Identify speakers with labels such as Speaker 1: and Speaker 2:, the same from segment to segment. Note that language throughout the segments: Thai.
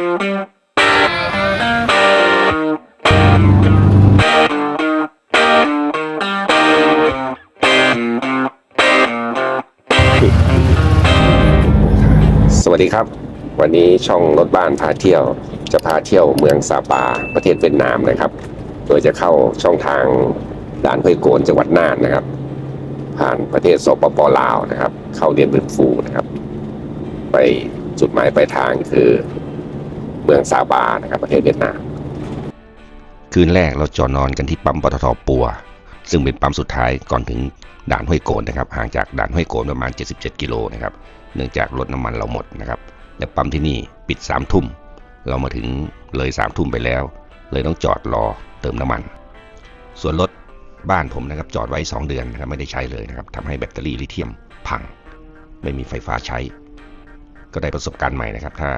Speaker 1: สวัสดีครับ วันนี้ช่องรถบ้านพาเที่ยว จะพาเที่ยวเมืองซาปาประเทศเวียดนามนะครับ โดยจะเข้าช่องทางด่านห้วยโกนจังหวัดน่านนะครับ ผ่านประเทศสปปลาวนะครับ เข้าเรียนบึกฟูนะครับ ไปจุดหมายปลายทางคือ มืองซาบานะครับประเทศเวียดนาม
Speaker 2: คืนแรกเราจอดนอนกันที่ปั๊มปตทปัว ซึ่งเป็นปั๊มสุดท้ายก่อนถึงด่านห้วยโกนนะครับห่างจากด่านห้วยโกนประมาณ 77 กิโลนะครับเนื่องจากรถน้ำมันเราหมดนะครับและปั๊มที่นี่ปิด3ามทุ่มเรามาถึงเลย3ามทุ่มไปแล้ว เลยต้องจอดรอเติมน้ำมัน ส่วนรถบ้านผมนะครับจอดไว้ 2 เดือนนะครับไม่ได้ใช้เลยนะครับทำให้แบตเตอรี่ลิเธียมพัง ไม่มีไฟฟ้าใช้ ก็ได้ประสบการณ์ใหม่นะครับ ถ้า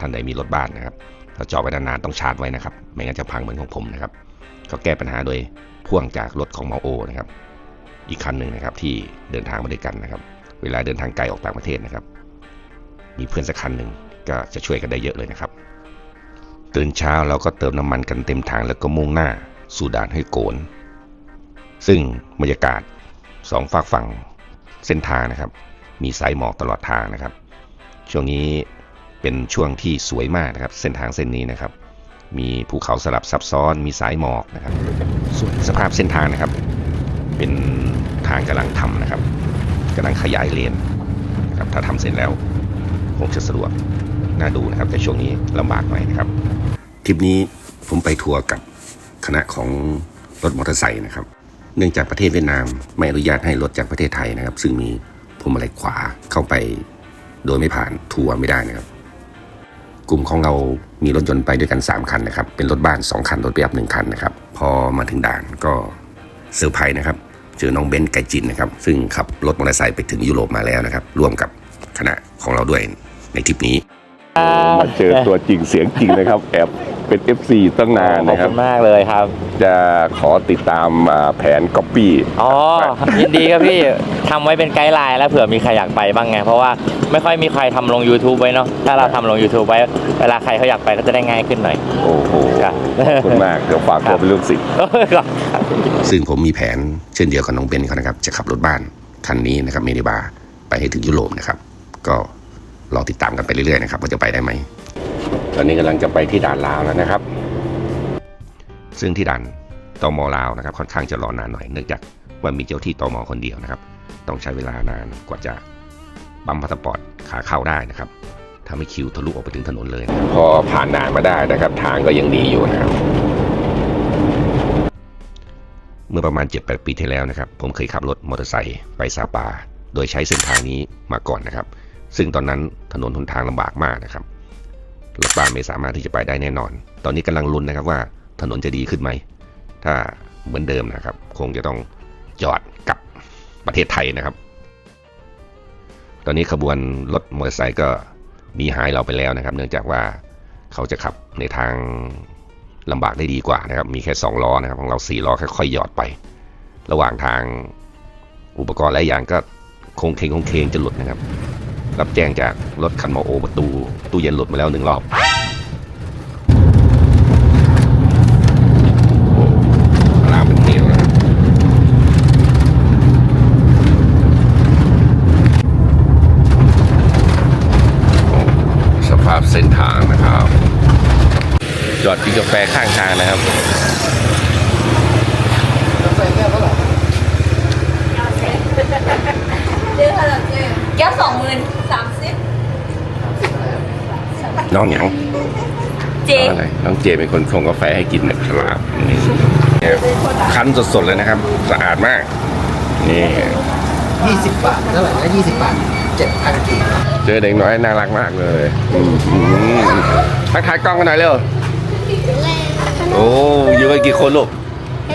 Speaker 2: ท่านใดมีรถบ้านนะครับถ้าจอดไว้นานๆต้องชาร์จไว้นะครับ ไม่งั้นจะพังเหมือนของผมนะครับ ก็แก้ปัญหาโดยพ่วงจากรถของเมาโอนะครับ อีกคันหนึ่งนะครับที่เดินทางมาด้วยกันนะครับ เวลาเดินทางไกลออกต่างประเทศนะครับ มีเพื่อนสักคันหนึ่งก็จะช่วยกันได้เยอะเลยนะครับ ตื่นเช้าเราก็เติมน้ำมันกันเต็มถังแล้วก็มุ่งหน้าสู่ด่านห้โกน ซึ่งบรรยากาศสองฝากฝั่งเส้นทางนะครับ มีสายหมอกตลอดทางนะครับ ช่วงนี้เป็นช่วงที่สวยมากนะครับ เส้นทางเส้นนี้นะครับ มีภูเขาสลับซับซ้อนมีสายหมอกนะครับ ส่วนสภาพเส้นทางนะครับ เป็นทางกำลังทำนะครับกำลังขยายเลนนะครับถ้าทำเสร็จแล้วคงจะสะดวกน่าดูนะครับ แต่ช่วงนี้ลำบากหน่อยนะครับทริปนี้ผมไปทัวร์กับคณะของรถมอเตอร์ไซค์นะครับ เนื่องจากประเทศเวียดนามไม่อนุญาตให้รถจากประเทศไทยนะครับ ซึ่งมีพวงมาลัยขวาเข้าไป โดยไม่ผ่านทัวร์ไม่ได้นะครับ กลุ่มของเรามีรถยนต์ไปด้วยกัน 3 คันนะครับ เป็นรถบ้าน 2 คัน รถไปอับหนึ่งคันนะครับ พอมาถึงด่านก็เซอร์ไพรส์นะครับ เจอน้องเบนซ์ไกจินนะครับ ซึ่งขับรถมอเตอร์ไซค์ไปถึงยุโรปมาแล้วนะครับ ร่วมกับคณะของเราด้วยในทริปนี้
Speaker 1: มาเจอตัวจริงเสียงจริงนะครับ แอบ เป็น FC ตั้งนาน
Speaker 3: ขอบ
Speaker 1: นะครั
Speaker 3: คุ
Speaker 1: บ
Speaker 3: ณมากเลยครับ
Speaker 1: จะขอติดตามอ่าแผนก๊อปปี้
Speaker 3: อ๋อ ยินดีครับพี่ ทำไว้เป็นไกด์ไลน์แล้วเผื่อมีใครอยากไปบ้างไง เพราะว่าไม่ค่อยมีใครทำลง YouTube ไว้เนาะ ถ้าเราทำลง YouTube ไว้ เวลาใครเขาอยากไปก็จะได้ง่ายขึ้นหน่อย
Speaker 1: โอ้โห
Speaker 3: ครับ
Speaker 1: ขอบคุณมาก เดี๋ยวฝากตัวเป็นลูกศิษย์
Speaker 3: ครับ
Speaker 2: ซึ่งผมมีแผนเช่นเดียวกับน้องเบนซ์เขานะครับ จะขับรถบ้านคันนี้นะครับเมนิบาไปให้ถึงยุโรปนะครับ ก็รอติดตามกันไปเรื่อยๆนะครับว่าจะไปได้ไหม
Speaker 1: ตอนนี้กำลังจะไปที่ด่านลาวแล้วนะครับ
Speaker 2: ซึ่งที่ด่านตมลาวนะครับค่อนข้างจะรอนานหน่อยเนื่องจากว่ามีเจ้าที่ตมคนเดียวนะครับ ต้องใช้เวลานานกว่าจะบัมพาสปอร์ตขาเข้าได้นะครับถ้าไม่คิวทะลุออกไปถึงถนนเลยนะครับ
Speaker 1: พอผ่านด่านมาได้นะครับ ทางก็ยังดีอยู่นะครับ
Speaker 2: เมื่อประมาณ 7-8 ปีที่แล้วนะครับ ผมเคยขับรถมอเตอร์ไซค์ไปซาปา โดยใช้เส้นทางนี้มาก่อนนะครับ ซึ่งตอนนั้นถนนหนทางลำบากมากนะครับ รถบ้านไม่สามารถที่จะไปได้แน่นอน ตอนนี้กำลังลุ้นนะครับว่าถนนจะดีขึ้นไหม ถ้าเหมือนเดิมนะครับ คงจะต้องจอดกับประเทศไทยนะครับ ตอนนี้ขบวนรถมอเตอร์ไซค์ก็หนีหายเราไปแล้วนะครับ เนื่องจากว่าเขาจะขับในทางลำบากได้ดีกว่านะครับ มีแค่ 2 ล้อนะครับ ของเรา 4 ล้อค่อยๆหยอดไป ระหว่างทางอุปกรณ์และยางก็คงเคงคงเคงจะหลุดนะครับ รับแจ้งจากรถคันโมโอประตู ตู้เย็นหลุดมาแล้วหนึ่งรอบลามเป็นเหวนะครับ
Speaker 1: สภาพเส้นทางนะครับ จอดกินกาแฟข้างทางนะครับ
Speaker 4: เจ๊เท่าไหร่เจ๊แก้วสองหมื่นสามสิบ
Speaker 1: น้องหยัง
Speaker 4: เจ๊
Speaker 1: อะไรน้องเจเป็นคนชงกาแฟให้กินนะครับนี่คั้นสดๆเลยนะครับ สะอาดมากนี่
Speaker 5: 20บาทเท่าไหร่นะ20บาท7,000กีบ
Speaker 1: เจอเด็กน้อยน่ารักมากเลยอืมอืมทักทายกล้องกันหน่อยเร็วโอ้อยู่กันกี่คนลูก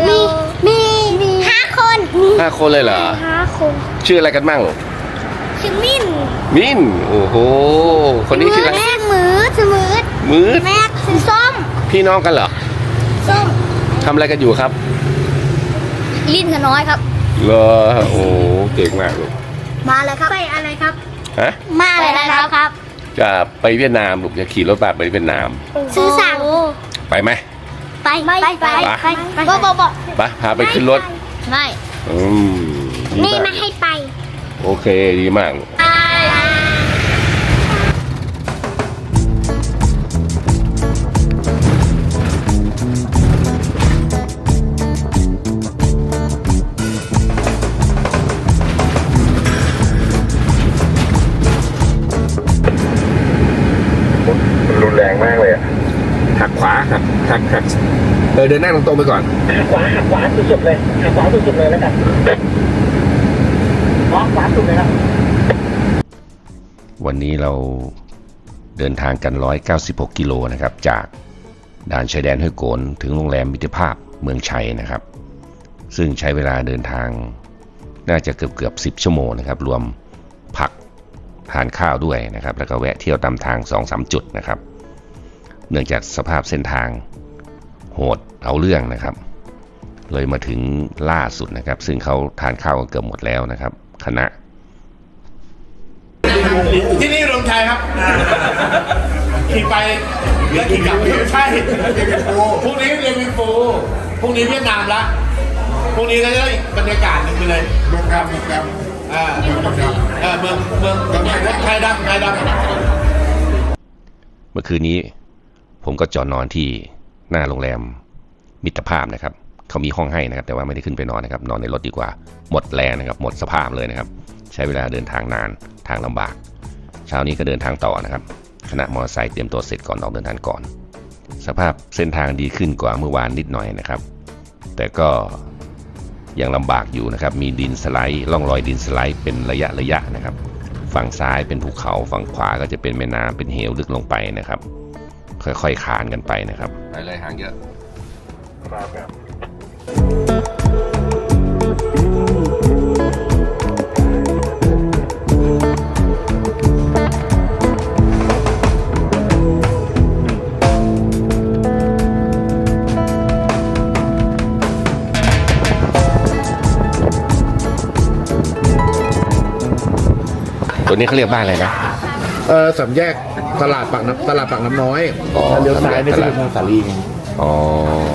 Speaker 6: มีมีมีห้าคน
Speaker 1: ห้าคนเลยเหรอ
Speaker 6: ห้าคน
Speaker 1: ชื่ออะไรกันบ้างลูก
Speaker 6: ชื่อมิน
Speaker 1: มินโอ้โห คนนี้ชื่ออะไร
Speaker 6: แม่มือชื่อมือ
Speaker 1: มืด
Speaker 6: แม่ชื่อส้ม
Speaker 1: พี่น้องกันเหรอ
Speaker 6: ส้ม
Speaker 1: ทำอะไรกันอยู่ครับ
Speaker 6: ลิ้นกับน้อยครับ
Speaker 1: เหรอโอ้เก่งมากลูก
Speaker 6: มาเลยครับไปอะไรครับ
Speaker 1: ฮะ
Speaker 6: มาเลยนะครับครับ
Speaker 1: มจะไปเวียดนามลูกจะขี่รถบัสไปเวียดนาม
Speaker 6: ซื้อสั่ง
Speaker 1: ไปไหม
Speaker 6: ไปไปไปไปไปบอกบอกบอก
Speaker 1: ไปพาไปขึ้นรถ
Speaker 6: ไม่
Speaker 1: อืมดี
Speaker 6: นี่
Speaker 1: มาก
Speaker 6: ไม่ให้ไป
Speaker 1: โอเคดีมากลูกรุนแรงมากเลยอะหักขวาหักหักหักเออเดินหน้าตรงๆไปก่อน
Speaker 5: หักขวาหักขวาสุดๆเลยหักขวาสุดๆเลยแล้วกัน ขวาขวาสุดเลยนะ
Speaker 2: วันนี้เราเดินทางกัน 196 กิโลนะครับ จากด่านชายแดนห้วยโกนถึงโรงแรมมิตรภาพเมืองชัยนะครับ ซึ่งใช้เวลาเดินทางน่าจะเกือบเกือบ 10 ชั่วโมงนะครับ รวมพักทานข้าวด้วยนะครับ แล้วก็แวะเที่ยวตามทาง 2-3 จุดนะครับ เนื่องจากสภาพเส้นทางโหดเอาเรื่องนะครับ เลยมาถึงล่าสุดนะครับ ซึ่งเขาทานข้าวกันเกือบหมดแล้วนะครับ คณะ
Speaker 7: ที่นี่รวมชัยครับขี่ไปแล้วขี่กลับไม่ใช่พรุ่งนี้เรียนวินฟูพรุ่งนี้เวียดนามละพรุ่งนี้ก็จะได้อีกบรรยากาศหนึ่งไปเลยเมืองดำเมืองดำอ่าเมืองดำเออเมืองเมืองเมืองไทยดำไทยดำ
Speaker 2: เมื่อคืนนี้ ผมก็จอดนอนที่หน้าโรงแรมมิตรภาพนะครับ เขามีห้องให้นะครับ แต่ว่าไม่ได้ขึ้นไปนอนนะครับ นอนในรถดีกว่า หมดแรงนะครับ หมดสภาพเลยนะครับ ใช้เวลาเดินทางนาน ทางลำบาก เช้านี้ก็เดินทางต่อนะครับคณะมอเตอร์ไซค์เตรียมตัวเสร็จก่อนออกเดินทางก่อน สภาพเส้นทางดีขึ้นกว่าเมื่อวานนิดหน่อยนะครับ แต่ก็ยังลำบากอยู่นะครับ มีดินสไลด์ร่องรอยดินสไลด์เป็นระยะระยะนะครับ ฝั่งซ้ายเป็นภูเขา ฝั่งขวาก็จะเป็นแม่น้ำเป็นเหวลึกลงไปนะครับ ค่อยๆคานกันไปนะครับ
Speaker 1: ไปเลยห่างเยอะ ตัวนี้เขาเรียกบ้านอะไรนะ
Speaker 7: เออสามแยกตลาดปากน้ำตลาดปากน้ำน้อย
Speaker 1: อ๋อ
Speaker 7: แล้วเลี้ยวซ้ายนี่
Speaker 1: ต
Speaker 7: คือ
Speaker 1: ลาด
Speaker 7: พงสาลีไง
Speaker 1: อ๋อ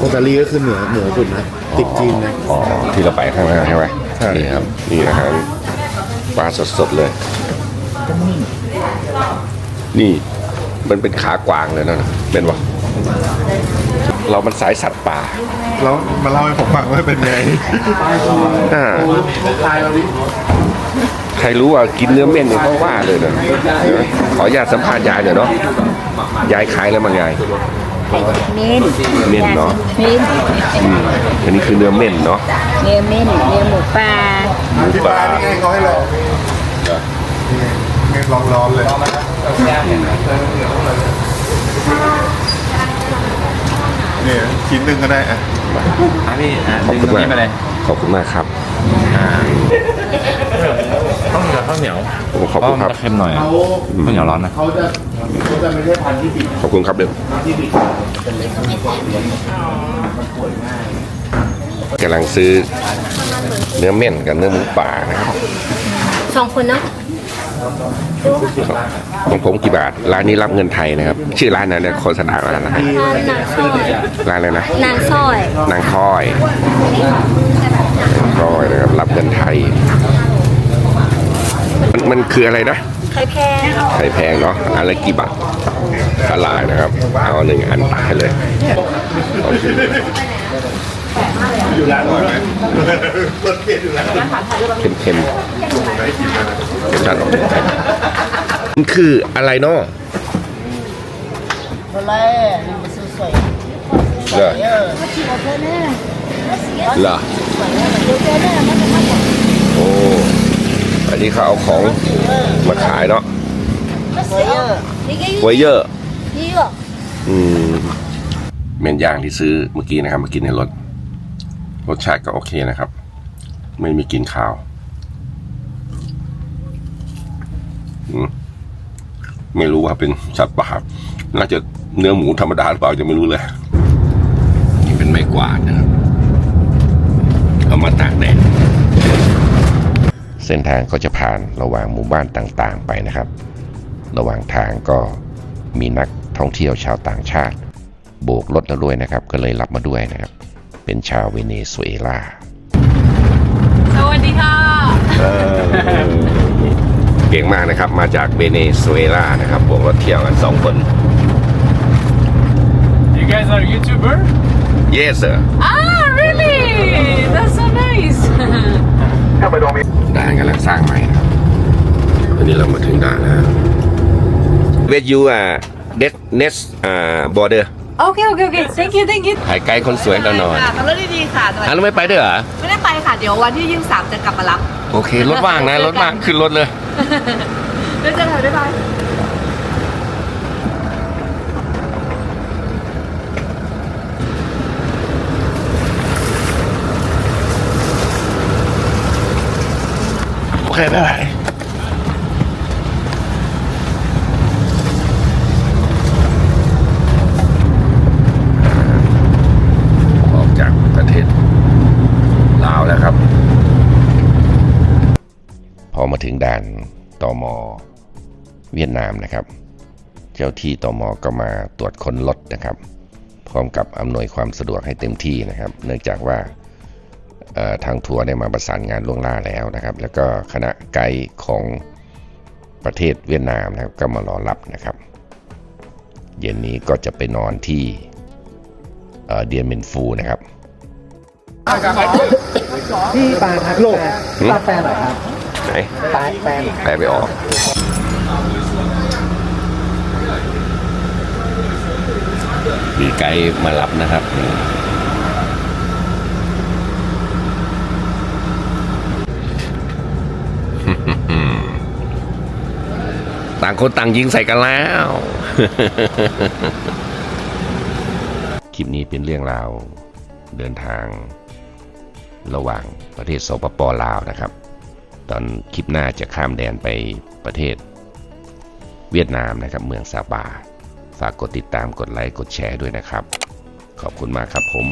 Speaker 7: พงสาลีก็คือเหนือเหนือสุดนะติดจีนนะ
Speaker 1: อ๋อที่เราไปข้างหน้าใช่ไหม
Speaker 7: ใช่
Speaker 1: นี่ครับนี่อาหารปลาสดๆเลย นี่มันเป็นขากวางเลยนะเป็นวะเรามันสายสัตว์ป่า
Speaker 7: แล้วมาเล่าให้ผมฟังว่าเป็นไง
Speaker 1: อ่า
Speaker 7: ตายเราดิ
Speaker 1: ใครรู้ว่ากินเนื้อเม่นเนี่ยเขาว่าเลยนะเดี๋ยวขออนุญาตสัมภาษณ์ยายหน่อยเนาะยายขายแล้วมั้งยาย
Speaker 8: เม่น
Speaker 1: เม่นเนาะ
Speaker 8: เม่น
Speaker 1: อืมอันนี้คือเนื้อเม่นเนาะ
Speaker 8: เนื้อเม่นเนื้อหมูป่า
Speaker 7: ที่บ้านนี่ไงเขาให้ลองไงลองร้อนเลยเนี่ยชิ้นหนึ่งก็ได้อะ
Speaker 3: พี่อะ
Speaker 1: ขอบ
Speaker 3: ดึง
Speaker 1: คุณ
Speaker 3: ตรง
Speaker 1: มาก
Speaker 3: นี้ไปเลย
Speaker 1: ขอบคุณมากครับ
Speaker 3: ต้องกับข้าวเหนียว
Speaker 1: ขอบคุณครับ
Speaker 3: เพาะมันจะเค็มหน่อยอะข้าวเหนียวร้อนนะ
Speaker 7: เขาจะเขาจะไม่ใช่พันธุ์ที่ติด
Speaker 1: ขอบคุณครับเดี๋ยว
Speaker 7: ที่ติด
Speaker 1: กำลังซื้อเนื้อเม่นกับเนื้อหมูป่านะครับ
Speaker 6: สองคนเนาะ
Speaker 1: ของผมกี่บาท ร้านนี้รับเงินไทยนะครับ ชื่อร้านนั้นเนี่ยโฆษณาร้านอะไร
Speaker 6: นางสร้อย
Speaker 1: ร้านอะไรนะ
Speaker 6: นางสร้อย
Speaker 1: นางค้อยนางค้อยนะครับ รับเงินไทย มันมันคืออะไรนะ
Speaker 6: ไข่แพง
Speaker 1: ไข่แพงเนาะอันละกี่บาทอลายนะครับ เอาหนึ่งอันตักให้เลยเอาสิ
Speaker 7: อยู่ร้านอร่อยไหมรสเปลี่ยนอยู่แล้ว
Speaker 1: เค็มๆเค็มจัดออกมันคืออะไรเนาะ
Speaker 8: อะไรมันสวย
Speaker 1: เหรอเหรอโอ้ อันนี้เขาเอาของมาขายเนาะ
Speaker 8: สวยเยอะ
Speaker 1: ไวเยอร์
Speaker 6: นี่เหรอ
Speaker 1: อืมเมนย่างที่ซื้อเมื่อกี้นะครับ มากินในรถ รสชาติก็โอเคนะครับ ไม่มีกลิ่นคาวอืมไม่รู้ว่าเป็นสัตว์ป่าน่าจะเนื้อหมูธรรมดาหรือเปล่าจะไม่รู้เลย นี่เป็นไม้กวาดนะครับ เอามาตากแดด
Speaker 2: เส้นทางก็จะผ่านระหว่างหมู่บ้านต่างๆไปนะครับโระหว่างทางก็มีนักท่องเที่ยวชาวต่างชาติ โบกรถเราด้วยนะครับ ก็เลยรับมาด้วยนะครับ เป็นชาวเวเนซุเอลา
Speaker 4: สวัสดีค่ะ
Speaker 1: เก่งมากนะครับ มาจากเวเนซุเอลานะครับผมรถเที่ยวกันสองคน
Speaker 9: You guys are YouTuber?
Speaker 1: Yes sir
Speaker 4: Ah really that's so nice
Speaker 1: ด่านกำลังสร้างใหม่นะครับวันนี้เรามาถึงด่านแล้ว Where you are next next อ่า border
Speaker 4: โอเคโอเคโอเค thank you thank you
Speaker 1: ถ่ายไกด์คนสวยตลอด
Speaker 4: ค่ะขับรถดีๆค่ะสวัส
Speaker 1: อะ
Speaker 4: ดี
Speaker 1: เราไม่ไปด้วยเหรอ
Speaker 4: ไม่ได้ไปค่ะ เดี๋ยววันที่ยี่สิบสามจะกลับมารับ
Speaker 1: โอเค รถว่างนะ รถว่าง ขึ้นรถเลย
Speaker 4: เดี๋ยวเจอกันบ๊ายบาย
Speaker 1: เคบ๊ายบายออกจากประเทศลาวแล้วครับ
Speaker 2: พอมาถึงด่านตอมเวียดนามนะครับ เจ้าที่ตอมก็มาตรวจค้นรถนะครับ พร้อมกับอำนวยความสะดวกให้เต็มที่นะครับ เนื่องจากว่า ทางทัวร์ได้มาประสานงานล่วงหน้าแล้วนะครับ แล้วก็คณะไกด์ของประเทศเวียดนามนะครับก็มารอรับนะครับ เย็นนี้ก็จะไปนอนที่เอ่อเดียนเมนฟูนะครับ
Speaker 5: พี่ปาครับโลกปาแปลหน่อยครับ
Speaker 1: ไหน
Speaker 5: ปาแปล
Speaker 1: แปลไปออกมีไกด์มารับนะครับ ต่างคนต่างยิงใส่กันแล้ว
Speaker 2: คลิปนี้เป็นเรื่องราวเดินทาง ระหว่างประเทศสปปลาวนะครับ ตอนคลิปหน้าจะข้ามแดนไปประเทศ เวียดนามนะครับ เมืองซาบาฝากกดติดตามกดไลค์กดแชร์ด้วยนะครับ ขอบคุณมากครับผม